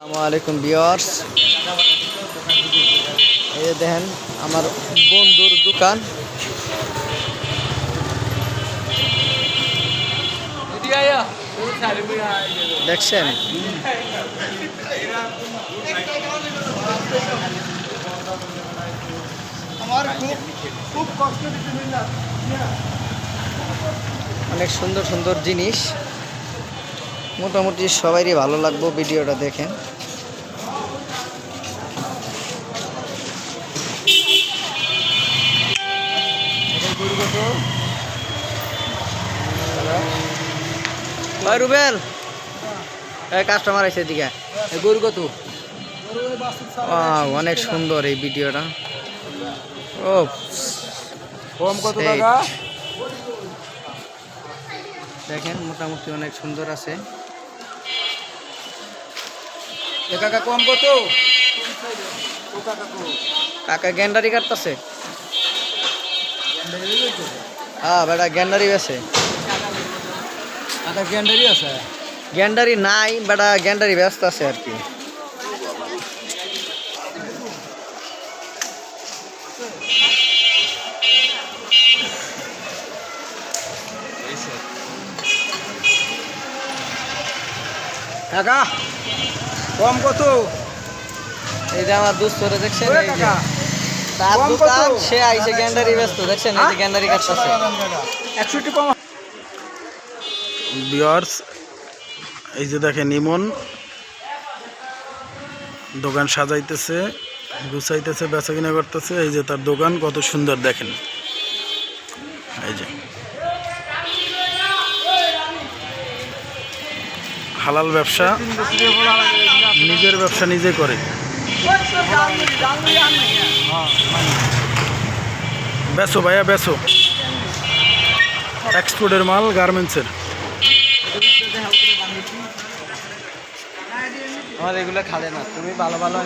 আসসালামু আলাইকুম বিয়ার্স এই যে দেখেন আমার বন্ধুর দোকান। দেখছেন? অনেক সুন্দর সুন্দর জিনিস। মোটামুটি সবারই ভালো লাগবো ভিডিওটা দেখেন রুবেল এই কাস্টমার আছে এদিকে। গরু কত? অনেক সুন্দর এই ভিডিওটা। ও কম কত টাকা? দেখেন মোটামুটি অনেক সুন্দর আছে। এ কাকা কম কত? ও কাকা গ্যান্ডারি কাটতেছে। হ্যাঁ বেটা গ্যান্ডারি বেছে। কাকা গ্যান্ডারি আছে? গ্যান্ডারি নাই বেটা গ্যান্ডারি ব্যস্ত আছে আর কি। কাকা কম কত? এই যে আমার দুস্থরে দেখছেন এই যে। তার দোকান সে আইছে গ্যান্ডারি ব্যস্ত দেখছেন এই যে গ্যান্ডারি কাটতেছে। কম। বিয়ার্স এই যে দেখেন ইমন। দোকান সাজাইতেছে গুছাইতেছে বেচা কিনা করতেছে। এই যে তার দোকান কত সুন্দর দেখেন। এই যে। হালাল ব্যবসা, নিজের ব্যবসা নিজে করে। বেচো ভাইয়া বেচো এক্সপোর্টের মাল গার্মেন্টসের আমার এগুলো খালে না, তুমি ভালো ভালো